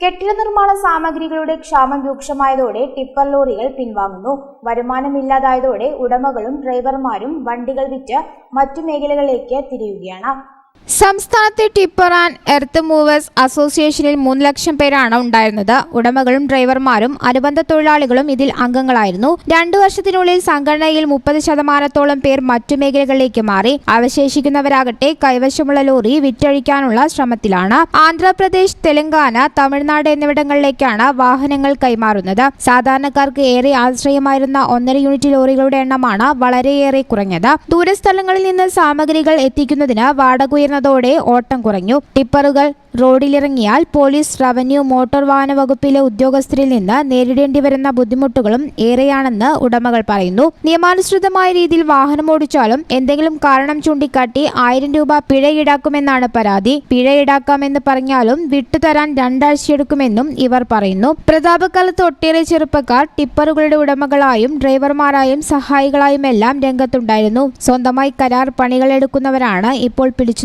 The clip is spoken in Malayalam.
കെട്ടിട നിർമ്മാണ സാമഗ്രികളുടെ ക്ഷാമം രൂക്ഷമായതോടെ ടിപ്പർ ലോറികൾ പിൻവാങ്ങുന്നു. വരുമാനമില്ലാതായതോടെ ഉടമകളും ഡ്രൈവർമാരും വണ്ടികൾ വിറ്റ് മറ്റു മേഖലകളിലേക്ക് തിരിയുകയാണ്. സംസ്ഥാനത്തെ ടിപ്പർ ആൻഡ് എർത്ത് മൂവേഴ്സ് അസോസിയേഷനിൽ മൂന്ന് ലക്ഷം പേരാണ് ഉണ്ടായിരുന്നത്. ഉടമകളും ഡ്രൈവർമാരും അനുബന്ധ തൊഴിലാളികളും ഇതിൽ അംഗങ്ങളായിരുന്നു. രണ്ടു വർഷത്തിനുള്ളിൽ സംഘടനയിൽ മുപ്പത് ശതമാനത്തോളം പേർ മറ്റു മേഖലകളിലേക്ക് മാറി. അവശേഷിക്കുന്നവരാകട്ടെ കൈവശമുള്ള ലോറി വിറ്റഴിക്കാനുള്ള ശ്രമത്തിലാണ്. ആന്ധ്രാപ്രദേശ് തെലങ്കാന തമിഴ്നാട് എന്നിവിടങ്ങളിലേക്കാണ് വാഹനങ്ങൾ കൈമാറുന്നത്. സാധാരണക്കാർക്ക് ഏറെ ആശ്രയമായിരുന്ന ഒന്നര യൂണിറ്റ് ലോറികളുടെ എണ്ണമാണ് വളരെയേറെ കുറഞ്ഞത്. ദൂരസ്ഥലങ്ങളിൽ നിന്ന് സാമഗ്രികൾ എത്തിക്കുന്നതിന് വാടക ഉയർന്നതോടെ ഓട്ടം കുറഞ്ഞു. ടിപ്പറുകൾ റോഡിലിറങ്ങിയാൽ പോലീസ് റവന്യൂ മോട്ടോർ വാഹന വകുപ്പിലെ ഉദ്യോഗസ്ഥരിൽ നിന്ന് നേരിടേണ്ടി വരുന്ന ബുദ്ധിമുട്ടുകളും ഏറെയാണെന്ന് ഉടമകൾ പറയുന്നു. നിയമാനുസൃതമായ രീതിയിൽ വാഹനം ഓടിച്ചാലും എന്തെങ്കിലും കാരണം ചൂണ്ടിക്കാട്ടി ആയിരം രൂപ പിഴ ഈടാക്കുമെന്നാണ് പരാതി. പിഴ ഈടാക്കാമെന്ന് പറഞ്ഞാലും വിട്ടുതരാൻ രണ്ടാഴ്ചയെടുക്കുമെന്നും ഇവർ പറയുന്നു. പ്രതാപകാലത്ത് ഒട്ടേറെ ചെറുപ്പക്കാർ ടിപ്പറുകളുടെ ഉടമകളായും ഡ്രൈവർമാരായും സഹായികളായും എല്ലാം രംഗത്തുണ്ടായിരുന്നു. സ്വന്തമായി കരാർ പണികൾ എടുക്കുന്നവരാണ് ഇപ്പോൾ പിടിച്ചു